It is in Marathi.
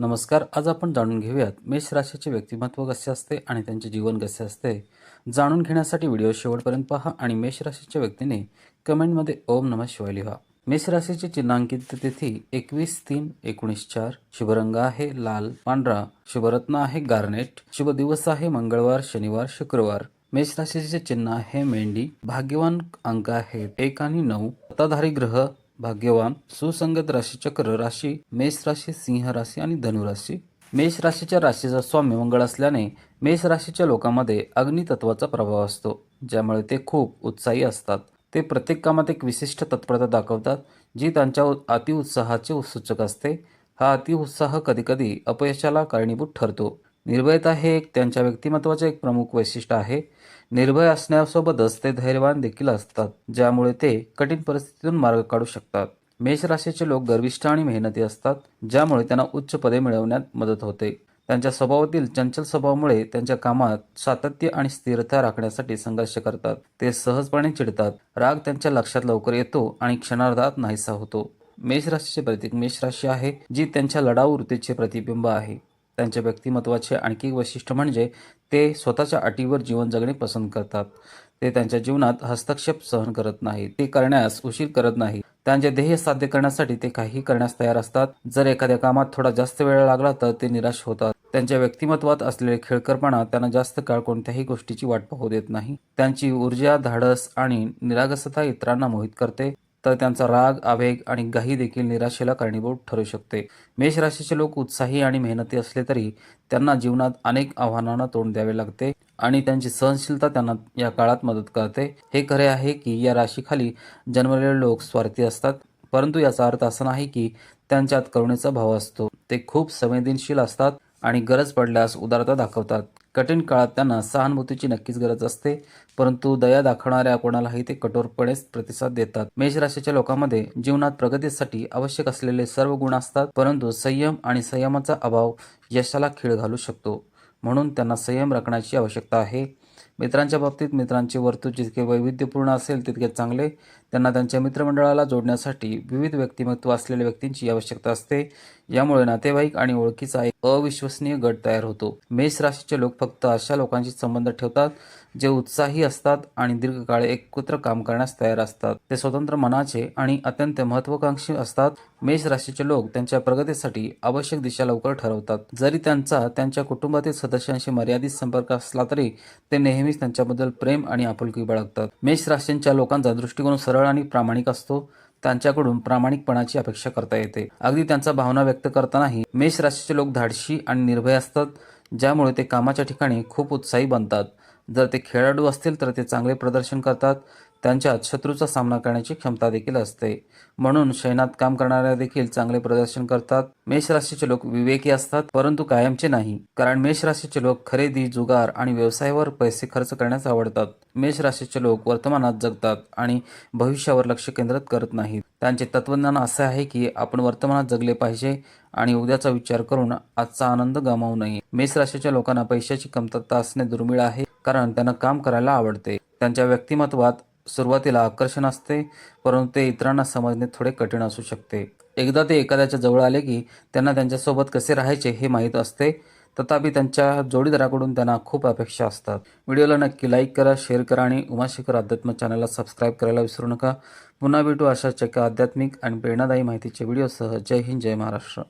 नमस्कार आज आपण जाणून घेऊयात मेष राशीचे व्यक्तिमत्व कसे असते आणि त्यांचे जीवन कसे असते. जाणून घेण्यासाठी व्हिडिओ शेवटपर्यंत पहा आणि मेष राशीच्या व्यक्तीने कमेंटमध्ये ओम नमः शिवाय लिहा. मेष राशीची चिन्हांकित तिथी एकवीस तीन एकोणीस चार. शुभरंग आहे लाल पांढरा. शुभरत्न आहे गार्नेट. शुभ दिवस आहे मंगळवार शनिवार शुक्रवार. मेष राशीचे चिन्ह आहे मेंढी. भाग्यवान अंक आहे एक आणि नऊ. सत्ताधारी ग्रह भाग्यवान सुसंगत राशीचक्र राशी मेष राशी सिंह राशी आणि धनु राशी. मेष राशीच्या राशीचा स्वामी मंगळ असल्याने मेष राशीच्या लोकांमध्ये अग्नितत्वाचा प्रभाव असतो ज्यामुळे ते खूप उत्साही असतात. ते प्रत्येक कामात एक विशिष्ट तत्परता दाखवतात जी त्यांच्या अतिउत्साहाचे सूचक असते. हा अतिउत्साह कधीकधी अपयशाला कारणीभूत ठरतो. निर्भयता हे एक त्यांच्या व्यक्तिमत्वाचे एक प्रमुख वैशिष्ट्य आहे. निर्भय असण्यासोबतच ते धैर्यवान देखील असतात ज्यामुळे ते कठीण परिस्थितीतून मार्ग काढू शकतात. मेष राशीचे लोक गर्विष्ठ आणि मेहनती असतात ज्यामुळे त्यांना उच्च पदे मिळवण्यात मदत होते. त्यांच्या स्वभावातील चंचल स्वभावामुळे त्यांच्या कामात सातत्य आणि स्थिरता राखण्यासाठी संघर्ष करतात. ते सहजपणे चिडतात. राग त्यांच्या लक्षात लवकर येतो आणि क्षणार्धात नाहीसा होतो. मेष राशीचे प्रतीक मेष राशी आहे जी त्यांच्या लढाऊ वृत्तीचे प्रतिबिंब आहे. त्यांच्या व्यक्तिमत्वाचे आणखी वैशिष्ट्य म्हणजे ते स्वतःच्या अटीवर जीवन जगणे पसंत करतात. ते त्यांच्या जीवनात हस्तक्षेप सहन करत नाही ते करण्यास उशीर करत नाही त्यांचे ध्येय साध्य करण्यासाठी ते काही करण्यास तयार असतात. जर एखाद्या कामात थोडा जास्त वेळ लागला तर ते निराश होतात. त्यांच्या व्यक्तिमत्वात असलेले खेळकरपणा त्यांना जास्त काळ कोणत्याही गोष्टीची वाट पाहू देत नाही. त्यांची ऊर्जा धाडस आणि निरागसता इतरांना मोहित करते. तर त्यांचा राग आवेग आणि घाई देखील निराशेला कारणीभूत ठरू शकते. मेष राशीचे लोक उत्साही आणि मेहनती असले तरी त्यांना जीवनात अनेक आव्हानांना तोंड द्यावे लागते आणि त्यांची सहनशीलता त्यांना या काळात मदत करते. हे खरे आहे की या राशीखाली जन्मलेले लोक स्वार्थी असतात परंतु याचा अर्थ असा नाही की त्यांच्यात करुणेचा भाव असतो. ते खूप संवेदनशील असतात आणि गरज पडल्यास उदारता दाखवतात. कठीण काळात त्यांना सहानुभूतीची नक्कीच गरज असते परंतु दया दाखवणाऱ्या कोणालाही ते कठोरपणे प्रतिसाद देतात. मेष राशीच्या लोकांमध्ये जीवनात प्रगतीसाठी आवश्यक असलेले सर्व गुण असतात परंतु संयम आणि संयमाचा अभाव यशाला खीळ घालू शकतो. म्हणून त्यांना संयम राखण्याची आवश्यकता आहे. मित्रांच्या बाबतीत मित्रांचे वर्तुळ जितके वैविध्यपूर्ण असेल तितके चांगले. त्यांना त्यांच्या मित्रमंडळाला जोडण्यासाठी विविध व्यक्तिमत्व असलेल्या व्यक्तींची आवश्यकता असते. यामुळे नातेवाईक आणि ओळखीचा एक अविश्वसनीय गट तयार होतो. मेष राशीचे लोक फक्त अशा लोकांशी संबंध ठेवतात जे उत्साही असतात आणि दीर्घकाळ एकत्र काम करण्यास तयार असतात. ते स्वतंत्र मनाचे आणि अत्यंत महत्वाकांक्षी असतात. मेष राशीचे लोक त्यांच्या प्रगतीसाठी आवश्यक दिशा लवकर ठरवतात. जरी त्यांचा त्यांच्या कुटुंबातील सदस्यांशी मर्यादित संपर्क असला तरी ते नेहमीच त्यांच्याबद्दल प्रेम आणि आपुलकी बाळगतात. मेष राशींच्या लोकांचा दृष्टिकोन सरळ आणि प्रामाणिक असतो. त्यांच्याकडून प्रामाणिकपणाची अपेक्षा करता येते. अगदी त्यांचा भावना व्यक्त करतानाही मेष राशीचे लोक धाडशी आणि निर्भय असतात ज्यामुळे ते कामाच्या ठिकाणी खूप उत्साही बनतात. जर ते खेळाडू असतील तर ते चांगले प्रदर्शन करतात त्यांच्यात शत्रूचा सामना करण्याची क्षमता देखील असते. म्हणून शयनात काम करणाऱ्या देखील चांगले प्रदर्शन करतात. मेष राशीचे लोक विवेकी असतात परंतु कायमचे नाही. कारण मेष राशीचे लोक खरेदी जुगार आणि व्यवसायावर पैसे खर्च करण्यास आवडतात. मेष राशीचे लोक वर्तमानात जगतात आणि भविष्यावर लक्ष केंद्रित करत नाहीत. त्यांचे तत्वज्ञान असे आहे की आपण वर्तमानात जगले पाहिजे आणि उद्याचा विचार करून आजचा आनंद गमावू नये. मेष राशीच्या लोकांना पैशाची कमतरता असणे दुर्मिळ आहे कारण त्यांना काम करायला आवडते. त्यांच्या व्यक्तिमत्वात सुरुवातीला आकर्षण असते परंतु ते इतरांना समजणे थोडे कठीण असू शकते. एकदा ते एखाद्याच्या जवळ आले की त्यांना त्यांच्यासोबत कसे राहायचे हे माहीत असते. तथापि त्यांच्या जोडीदाराकडून त्यांना खूप अपेक्षा असतात. व्हिडिओला नक्की लाईक करा शेअर करा आणि उमाशेखर अध्यात्म चॅनलला सबस्क्राईब करायला विसरू नका. पुन्हा भेटू अशाच एका आध्यात्मिक आणि प्रेरणादायी माहितीच्या व्हिडिओसह. जय हिंद जय महाराष्ट्र.